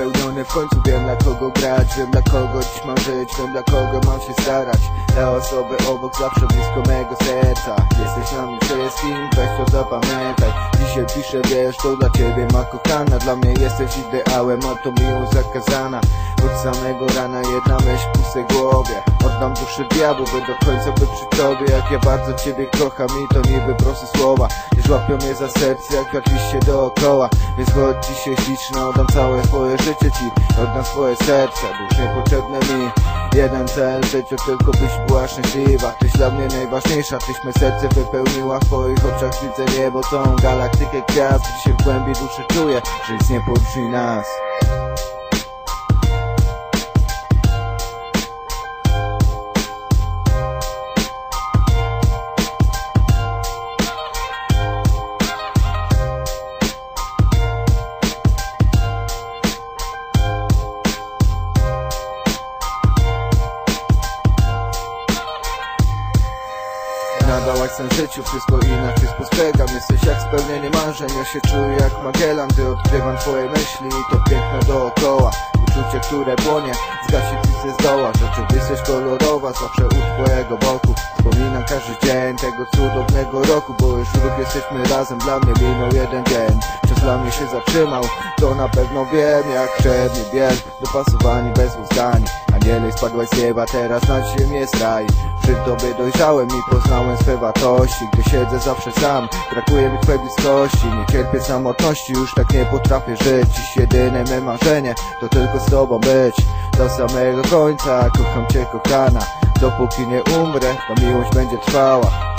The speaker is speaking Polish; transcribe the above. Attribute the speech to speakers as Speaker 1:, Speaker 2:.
Speaker 1: spełniony W końcu wiem dla kogo grać, wiem dla kogo dziś mam żyć Wiem dla kogo mam się starać. Te osoby obok zawsze blisko mego serca. Jesteś na mnie wszystkim, weź to zapamiętaj. Dzisiaj piszę, wiesz, to dla ciebie ma kochana. Dla mnie jesteś ideałem, a to miłość zakazana. Od samego rana jedna myśl w głowie. Oddam duszę diabłu, by do końca być przy tobie. Jak ja bardzo ciebie kocham i to niby proste słowa. Lecz łapią mnie za serce jak wiatr liście dookoła. Więc chodź dzisiaj śliczno, oddam całe swoje życie ci Oddam swoje serce, bo już niepotrzebne mi Jeden cel, życiu tylko byś była szczęśliwa. Tyś dla mnie najważniejsza, tyś me serce wypełniła W twoich oczach. Widzę niebo, tą galaktykę gwiazd Dzisiaj w głębi duszy czuję, że nic nie poróżni nas Nadałaś sens życiu, wszystko inaczej spostrzegam. Jesteś jak spełnienie marzeń, ja się czuję jak Magellan Gdy odkrywam twoje myśli. I to piękne dookoła Uczucie, które płonie, zgasi ci z doła. Rzeczywistość kolorowa, zawsze u twojego boku Wspominam każdy dzień tego cudownego roku Bo już rok jesteśmy razem, dla mnie minął jeden dzień Czas dla mnie się zatrzymał, to na pewno wiem Jak przedni biel, dopasowani bez uzdań Aniele spadłaś z nieba, teraz na ziemię jest raj Przy tobie dojrzałem i poznałem swe wartości. Gdy siedzę zawsze sam, brakuje mi twojej bliskości. Nie cierpię samotności, już tak nie potrafię żyć. Dziś jedyne me marzenie, to tylko z tobą być. Do samego końca, kocham cię kochana Dopóki nie umrę, ta miłość będzie trwała